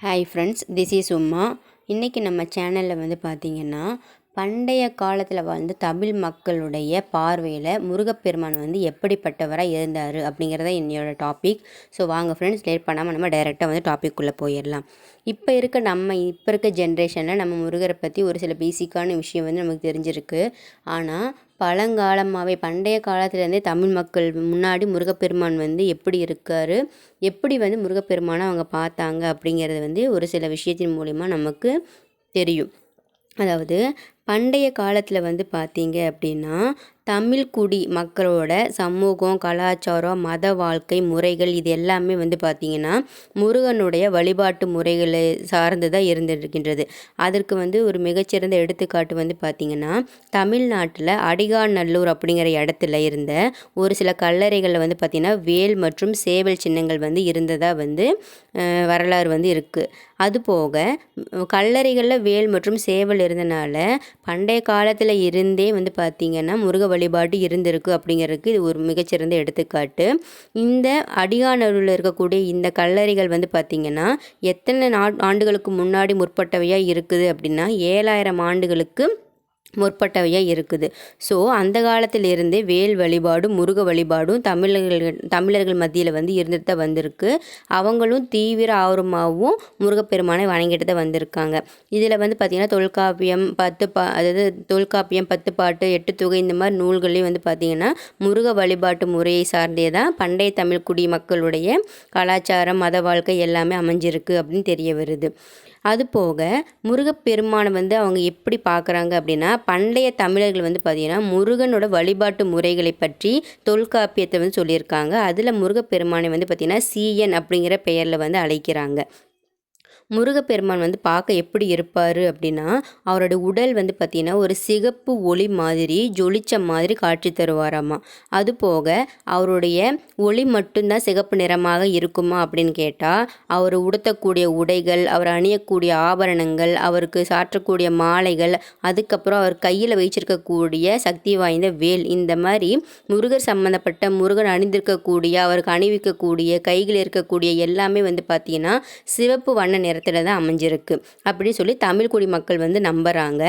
Hi friends this is Uma இன்றைக்கி நம்ம சேனலில் வந்து பார்த்திங்கன்னா பண்டைய காலத்தில் வாழ்ந்த தமிழ் மக்களுடைய பார்வையில் முருகப்பெருமான் வந்து எப்படிப்பட்டவராக இருந்தார் அப்படிங்கிறத என்னோட டாபிக் ஸோ வாங்க ஃப்ரெண்ட்ஸ் லேட் பண்ணாமல் நம்ம டைரெக்டாக வந்து டாப்பிக்குள்ளே போயிடலாம். இப்போ இருக்க நம்ம இப்போ இருக்க ஜென்ரேஷனில் நம்ம முருகரை பற்றி ஒரு சில பேசிக்கான விஷயம் வந்து நமக்கு தெரிஞ்சிருக்கு. ஆனால் பழங்காலமாகவே பண்டைய காலத்துலேருந்தே தமிழ் மக்கள் முன்னாடி முருகப்பெருமான் வந்து எப்படி இருக்கார் எப்படி வந்து முருகப்பெருமானை அவங்க பார்த்தாங்க அப்படிங்கிறது வந்து ஒரு சில விஷயத்தின் மூலிமா நமக்கு தெரியும். அதாவது பண்டைய காலத்தில் வந்து பார்த்தீங்க அப்படின்னா தமிழ் குடி மக்களோட சமூகம் கலாச்சாரம் மத வாழ்க்கை முறைகள் இது எல்லாமே வந்து பார்த்திங்கன்னா முருகனுடைய வழிபாட்டு முறைகளை சார்ந்து தான் இருந்திருக்கின்றது. அதற்கு வந்து ஒரு மிகச்சிறந்த எடுத்துக்காட்டு வந்து பார்த்திங்கன்னா தமிழ்நாட்டில் அடிகாநல்லூர் அப்படிங்கிற இடத்துல இருந்த ஒரு சில கல்லறைகளில் வந்து பார்த்திங்கன்னா வேல் மற்றும் சேவல் சின்னங்கள் வந்து இருந்ததாக வந்து வரலாறு வந்து இருக்குது அதுபோக கல்லறைகளில் வேல் மற்றும் சேவல் இருந்தனால பண்டைய காலத்தில் இருந்தே வந்து பார்த்திங்கன்னா முருக வழிபாடு இருந்திருக்கு அப்படிங்கிறதுக்கு இது ஒரு மிகச்சிறந்த எடுத்துக்காட்டு. இந்த அடியானூரில் இருக்கக்கூடிய இந்த கல்லறைகள் வந்து பார்த்திங்கன்னா எத்தனை நா ஆண்டுகளுக்கு முன்னாடி முற்பட்டவையாக இருக்குது அப்படின்னா ஏழாயிரம் ஆண்டுகளுக்கு முற்பட்டவையாக இருக்குது. ஸோ அந்த காலத்திலிருந்தே வேல் வழிபாடும் முருக வழிபாடும் தமிழர்கள் தமிழர்கள் மத்தியில் வந்து இருந்துட்டு தான் வந்திருக்கு. அவங்களும் தீவிர ஆர்வமாகவும் முருகப்பெருமானை வணங்கிட்டு தான் வந்திருக்காங்க. இதில் வந்து பார்த்திங்கன்னா தொல்காப்பியம் பத்து பா அதாவது தொல்காப்பியம் பத்து பாட்டு எட்டு தொகை இந்த மாதிரி நூல்களையும் வந்து பார்த்திங்கன்னா முருக வழிபாட்டு முறையை சார்ந்தே தான் பண்டைய தமிழ் குடி மக்களுடைய கலாச்சாரம் மத வாழ்க்கை எல்லாமே அமைஞ்சிருக்கு அப்படின்னு தெரிய வருது. அது போக முருகப்பெருமானை வந்து அவங்க எப்படி பார்க்குறாங்க அப்படின்னா பண்டைய தமிழர்கள் வந்து பார்த்திங்கன்னா முருகனோட வழிபாட்டு முறைகளை பற்றி தொல்காப்பியத்தை வந்து சொல்லியிருக்காங்க. அதில் முருகப்பெருமானை வந்து பார்த்திங்கன்னா சீயன் அப்படிங்கிற பெயரில் வந்து அழைக்கிறாங்க. முருகப்பெருமான் வந்து பார்க்க எப்படி இருப்பார் அப்படின்னா அவரோட உடல் வந்து பார்த்திங்கன்னா ஒரு சிகப்பு ஒளி மாதிரி ஜொலிச்ச மாதிரி காட்சி தருவாராமா. அது போக அவருடைய ஒளி மட்டும்தான் சிகப்பு நிறமாக இருக்குமா அப்படின்னு கேட்டால் அவர் உடுத்தக்கூடிய உடைகள் அவர் அணியக்கூடிய ஆபரணங்கள் அவருக்கு சாற்றக்கூடிய மாலைகள் அதுக்கப்புறம் அவர் கையில் வச்சிருக்கக்கூடிய சக்தி வாய்ந்த வேல் இந்த மாதிரி முருகர் சம்மந்தப்பட்ட முருகன் அணிந்திருக்கக்கூடிய அவருக்கு அணிவிக்கக்கூடிய கைகள் இருக்கக்கூடிய எல்லாமே வந்து பார்த்திங்கன்னா சிவப்பு வண்ண நிற இடத்துல தான் அமைஞ்சிருக்கு. அப்படின்னு சொல்லி தமிழ் குடி மக்கள் வந்து நம்புகிறாங்க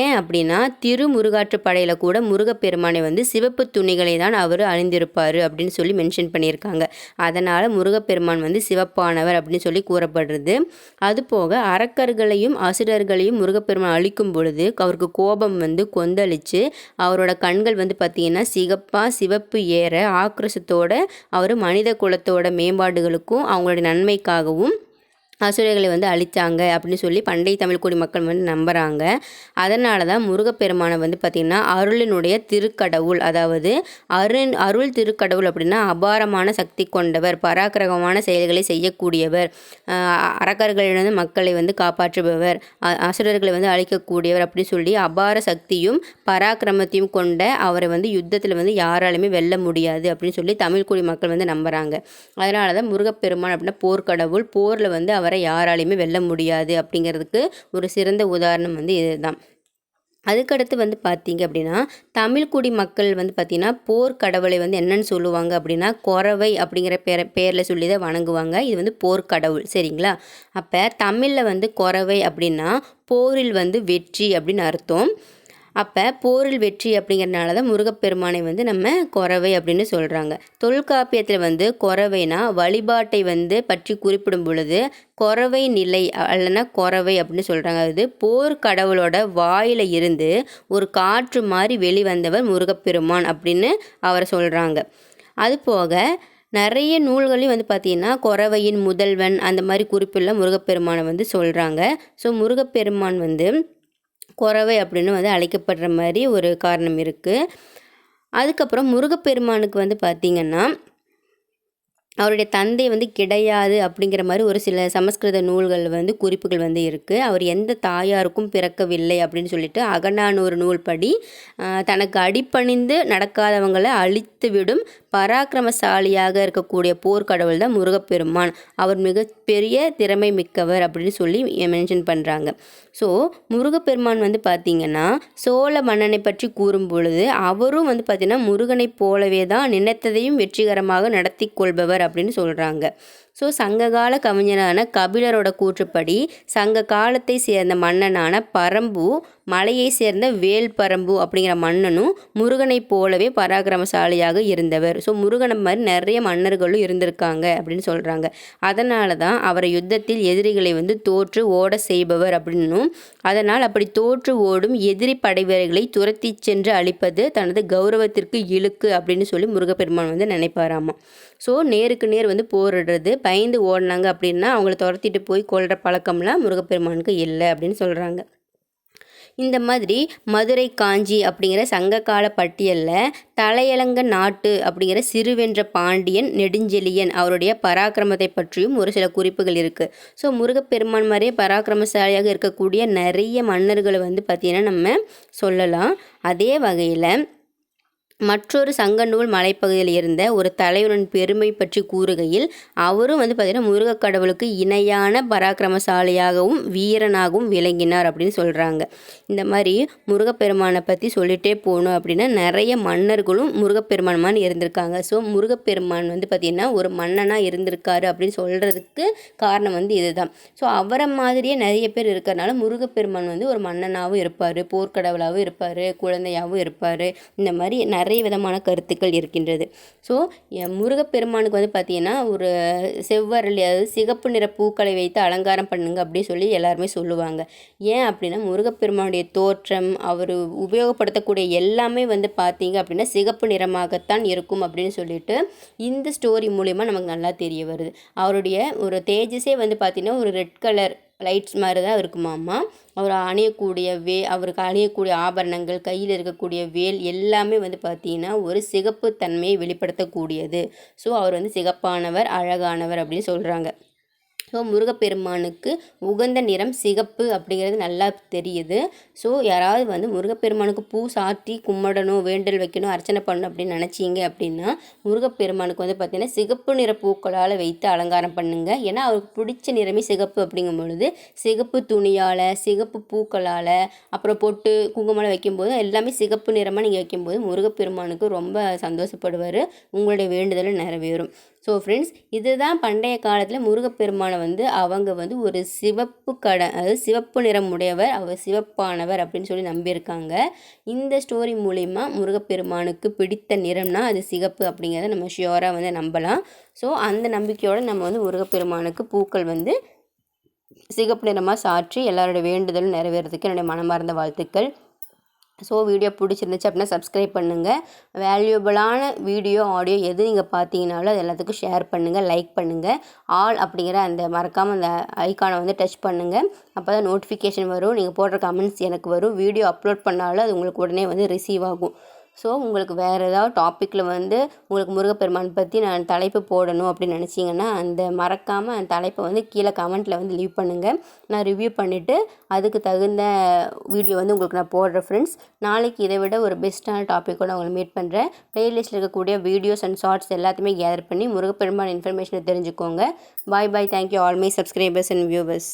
ஏன் அப்படின்னா திருமுருகாற்று படையில் கூட முருகப்பெருமானை வந்து சிவப்பு துணிகளை தான் அவர் அணிந்திருப்பார் அப்படின்னு சொல்லி மென்ஷன் பண்ணியிருக்காங்க. அதனால் முருகப்பெருமான் வந்து சிவப்பானவர் அப்படின்னு சொல்லி கூறப்படுறது. அதுபோக அரக்கர்களையும் அசுரர்களையும் முருகப்பெருமான் அழிக்கும் பொழுது அவருக்கு கோபம் வந்து கொந்தளித்து அவரோட கண்கள் வந்து பார்த்திங்கன்னா சிகப்பாக சிவப்பு ஏற ஆக்ரோஷத்தோட அவர் மனித குலத்தோட மேம்பாடுகளுக்கும் அவங்களுடைய நன்மைக்காகவும் அசுரர்களை வந்து அழித்தாங்க அப்படின்னு சொல்லி பண்டைய தமிழ் குடி மக்கள் வந்து நம்புகிறாங்க அதனால தான் முருகப்பெருமானை வந்து பார்த்திங்கன்னா அருளினுடைய திருக்கடவுள் அதாவது அருள் அருள் திருக்கடவுள் அப்படின்னா அபாரமான சக்தி கொண்டவர் பராக்கிரகமான செயல்களை செய்யக்கூடியவர் அரக்கர்களிடம் மக்களை வந்து காப்பாற்றுபவர் அசுரர்களை வந்து அழிக்கக்கூடியவர் அப்படின்னு சொல்லி அபார சக்தியும் பராக்கிரமத்தையும் கொண்ட அவரை வந்து யுத்தத்தில் வந்து யாராலுமே வெல்ல முடியாது அப்படின்னு சொல்லி தமிழ் குடி மக்கள் வந்து நம்புகிறாங்க அதனால தான் முருகப்பெருமான் அப்படின்னா போர்க்கடவுள் போரில் வந்து அவர் அவரை யாராலையுமே வெல்ல முடியாது அப்படிங்கிறதுக்கு ஒரு சிறந்த உதாரணம் வந்து இதுதான். அதுக்கடுத்து வந்து பார்த்தீங்க அப்படின்னா தமிழ்குடி மக்கள் வந்து பார்த்திங்கன்னா போர்க்கடவுளை வந்து என்னென்னு சொல்லுவாங்க அப்படின்னா குறவை அப்படிங்கிற பேர பேரில் சொல்லி தான் வணங்குவாங்க. இது வந்து போர்க்கடவுள் சரிங்களா? அப்போ தமிழில் வந்து குறவை அப்படின்னா போரில் வந்து வெற்றி அப்படின்னு அர்த்தம். அப்போ போரில் வெற்றி அப்படிங்கிறனால தான் முருகப்பெருமானை வந்து நம்ம குறவை அப்படின்னு சொல்கிறாங்க தொல்காப்பியத்தில் வந்து குறவைனா வழிபாட்டை வந்து பற்றி குறிப்பிடும் பொழுது குறவை நிலை அல்லனா குறவை அப்படின்னு சொல்கிறாங்க அது போர் கடவுளோட வாயில் இருந்து ஒரு காற்று மாதிரி வெளிவந்தவர் முருகப்பெருமான் அப்படின்னு அவரை சொல்கிறாங்க அதுபோக நிறைய நூல்களையும் வந்து பார்த்திங்கன்னா குறவையின் முதல்வன் அந்த மாதிரி குறிப்பில் முருகப்பெருமானை வந்து சொல்கிறாங்க ஸோ முருகப்பெருமான் வந்து குறவை அப்படின்னு வந்து அழைக்கப்படுற மாதிரி ஒரு காரணம் இருக்குது அதுக்கப்புறம் முருகப்பெருமானுக்கு வந்து பார்த்திங்கன்னா அவருடைய தந்தை வந்து கிடையாது அப்படிங்கிற மாதிரி ஒரு சில சமஸ்கிருத நூல்கள் வந்து குறிப்புகள் வந்து இருக்குது அவர் எந்த தாயாருக்கும் பிறக்கவில்லை அப்படின்னு சொல்லிட்டு அகநானூறு நூல் படி தனக்கு அடிப்பணிந்து நடக்காதவங்களை அழித்து விடும் பராக்கிரமசாலியாக இருக்கக்கூடிய போர்க்கடவுள் தான் முருகப்பெருமான். அவர் மிகப்பெரிய திறமை மிக்கவர் அப்படின்னு சொல்லி மென்ஷன் பண்ணுறாங்க ஸோ முருகப்பெருமான் வந்து பார்த்திங்கன்னா சோழ மன்னனை பற்றி கூறும் பொழுது அவரும் வந்து பார்த்திங்கன்னா முருகனை போலவே தான் நினைத்ததையும் வெற்றிகரமாக நடத்தி கொள்பவர் அப்படின்னு சொல்கிறாங்க ஸோ சங்ககால கவிஞரான கபிலரோட கூற்றுப்படி சங்க காலத்தை சேர்ந்த மன்னனான பரம்பு மலையை சேர்ந்த வேல்பரம்பு அப்படிங்கிற மன்னனும் முருகனைப் போலவே பராக்கிரமசாலியாக இருந்தவர். ஸோ முருகனை மாதிரி நிறைய மன்னர்களும் இருந்திருக்காங்க அப்படின்னு சொல்கிறாங்க அதனால தான் அவரை யுத்தத்தில் எதிரிகளை வந்து தோற்று ஓட செய்பவர் அப்படின்னும் அதனால் அப்படி தோற்று ஓடும் எதிரி படைவீரர்களை துரத்தி சென்று அழிப்பது தனது கௌரவத்திற்கு இழுக்கு அப்படின்னு சொல்லி முருகப்பெருமான் வந்து நினைப்பாராமா. ஸோ நேருக்கு நேர் வந்து போரிடுறது. பயந்து ஓடினாங்க அப்படின்னா அவங்கள துரத்திட்டு போய் கொள்கிற பழக்கம்லாம் முருகப்பெருமானுக்கு இல்லை அப்படின்னு சொல்கிறாங்க இந்த மாதிரி மதுரை காஞ்சி அப்படிங்கிற சங்ககால பட்டியலில் தலையலங்க நாட்டு அப்படிங்கிற சிறுவென்ற பாண்டியன் நெடுஞ்செழியன் அவருடைய பராக்கிரமத்தை பற்றியும் ஒரு சில குறிப்புகள் இருக்குது ஸோ முருகப்பெருமான் மாதிரியே பராக்கிரமசாலியாக இருக்கக்கூடிய நிறைய மன்னர்களை வந்து பார்த்திங்கன்னா நம்ம சொல்லலாம். அதே வகையில் மற்றொரு சங்கநூல் மலைப்பகுதியில் இருந்த ஒரு தலைவரின் பெருமை பற்றி கூறுகையில் அவரும் வந்து பார்த்திங்கன்னா முருகக் கடவுளுக்கு இணையான பராக்கிரமசாலியாகவும் வீரனாகவும் விளங்கினார் அப்படின்னு சொல்கிறாங்க இந்த மாதிரி முருகப்பெருமானை பற்றி சொல்லிகிட்டே போகணும் அப்படின்னா நிறைய மன்னர்களும் முருகப்பெருமான் இருந்திருக்காங்க. ஸோ முருகப்பெருமான் வந்து பார்த்திங்கன்னா ஒரு மன்னனாக இருந்திருக்காரு அப்படின்னு சொல்கிறதுக்கு காரணம் வந்து இதுதான். ஸோ அவரை மாதிரியே நிறைய பேர் இருக்கிறனால முருகப்பெருமான் வந்து ஒரு மன்னனாகவும் இருப்பார் போர்க்கடவுளாகவும் இருப்பார் குழந்தையாகவும் இருப்பார். இந்த மாதிரி நிறைய விதமான கருத்துக்கள் இருக்கின்றது. ஸோ முருகப்பெருமானுக்கு வந்து பார்த்திங்கன்னா ஒரு செவ்வரளி அதாவது சிகப்பு நிற பூக்களை வைத்து அலங்காரம் பண்ணுங்க அப்படின்னு சொல்லி எல்லாருமே சொல்லுவாங்க. ஏன் அப்படின்னா முருகப்பெருமானுடைய தோற்றம் அவர் உபயோகப்படுத்தக்கூடிய எல்லாமே வந்து பார்த்தீங்க அப்படின்னா சிகப்பு நிறமாகத்தான் இருக்கும் அப்படின்னு சொல்லிட்டு இந்த ஸ்டோரி மூலிமா நமக்கு நல்லா தெரிய வருது. அவருடைய ஒரு தேஜஸே வந்து பார்த்திங்கன்னா ஒரு ரெட் கலர் லைட்ஸ் மாதிரி தான் இருக்குமாம்மா. அவர் அணியக்கூடிய வே அவருக்கு அணியக்கூடிய ஆபரணங்கள் கையில் இருக்கக்கூடிய வேல் எல்லாமே வந்து பார்த்திங்கன்னா ஒரு சிகப்பு தன்மையை வெளிப்படுத்தக்கூடியது. ஸோ அவர் வந்து சிகப்பானவர் அழகானவர் அப்படின்னு சொல்கிறாங்க ஸோ முருகப்பெருமானுக்கு உகந்த நிறம் சிகப்பு அப்படிங்கிறது நல்லா தெரியுது. ஸோ யாராவது வந்து முருகப்பெருமானுக்கு பூ சாத்தி கும்பிடணும் வேண்டல் வைக்கணும் அர்ச்சனை பண்ணணும் அப்படின்னு நினச்சிங்க அப்படின்னா முருகப்பெருமானுக்கு வந்து பார்த்திங்கன்னா சிகப்பு நிற பூக்களால் வைத்து அலங்காரம் பண்ணுங்கள் ஏன்னா அவருக்கு பிடிச்ச நிறமே சிகப்பு அப்படிங்கும் பொழுது சிகப்பு துணியால் சிகப்பு பூக்களால் அப்புறம் பொட்டு குங்குமலாம் வைக்கும்போது எல்லாமே சிகப்பு நிறமாக நீங்கள் வைக்கும்போது முருகப்பெருமானுக்கு ரொம்ப சந்தோஷப்படுவார். உங்களுடைய வேண்டுதலும் நிறைவேறும். ஸோ ஃப்ரெண்ட்ஸ் இதுதான் பண்டைய காலத்தில் முருகப்பெருமானை வந்து அவங்க வந்து ஒரு சிவப்பு கடை அதாவது சிவப்பு நிறம் உடையவர் அவர் சிவப்பானவர் அப்படின்னு சொல்லி நம்பியிருக்காங்க. இந்த ஸ்டோரி மூலிமா முருகப்பெருமானுக்கு பிடித்த நிறம்னா அது சிகப்பு அப்படிங்கிறத நம்ம ஷியோராக வந்து நம்பலாம். ஸோ அந்த நம்பிக்கையோடு நம்ம வந்து முருகப்பெருமானுக்கு பூக்கள் வந்து சிகப்பு நிறமாக சாற்றி எல்லாரோட வேண்டுதலும் நிறைவேறதுக்கு என்னுடைய மனமார்ந்த வாழ்த்துக்கள். ஸோ வீடியோ பிடிச்சிருந்துச்சு அப்படின்னா சப்ஸ்கிரைப் பண்ணுங்கள் வேல்யூபிளான வீடியோ ஆடியோ எது நீங்கள் பார்த்தீங்கனாலும் அது எல்லாத்துக்கும் ஷேர் பண்ணுங்கள் லைக் பண்ணுங்கள் ஆல் அப்படிங்கிற அந்த மறக்காமல் அந்த ஐக்கானை வந்து டச் பண்ணுங்கள் அப்போ தான் நோட்டிஃபிகேஷன் வரும். நீங்கள் போடுற கமெண்ட்ஸ் எனக்கு வரும். வீடியோ அப்லோட் பண்ணாலும் அது உங்களுக்கு உடனே வந்து ரிசீவ் ஆகும். ஸோ உங்களுக்கு வேறு ஏதாவது டாப்பிக்கில் வந்து உங்களுக்கு முருகப்பெருமான் பற்றி நான் தலைப்பு போடணும் அப்படின்னு நினச்சிங்கன்னா அந்த மறக்காமல் அந்த தலைப்பை வந்து கீழே கமெண்ட்டில் வந்து லீவ் பண்ணுங்கள் நான் ரிவ்யூ பண்ணிவிட்டு அதுக்கு தகுந்த வீடியோ வந்து உங்களுக்கு நான் போடுறேன் ஃப்ரெண்ட்ஸ் நாளைக்கு இதை விட ஒரு பெஸ்ட்டான டாப்பிக்கோடு உங்களை மீட் பண்ணுறேன் ப்ளேலிஸ்ட்டில் இருக்கக்கூடிய வீடியோஸ் அண்ட் ஷார்ட்ஸ் எல்லாத்தையுமே கேதர் பண்ணி முருகப்பெருமான் இன்ஃபர்மேஷனை தெரிஞ்சுக்கோங்க. Bye bye thank you all my subscribers and viewers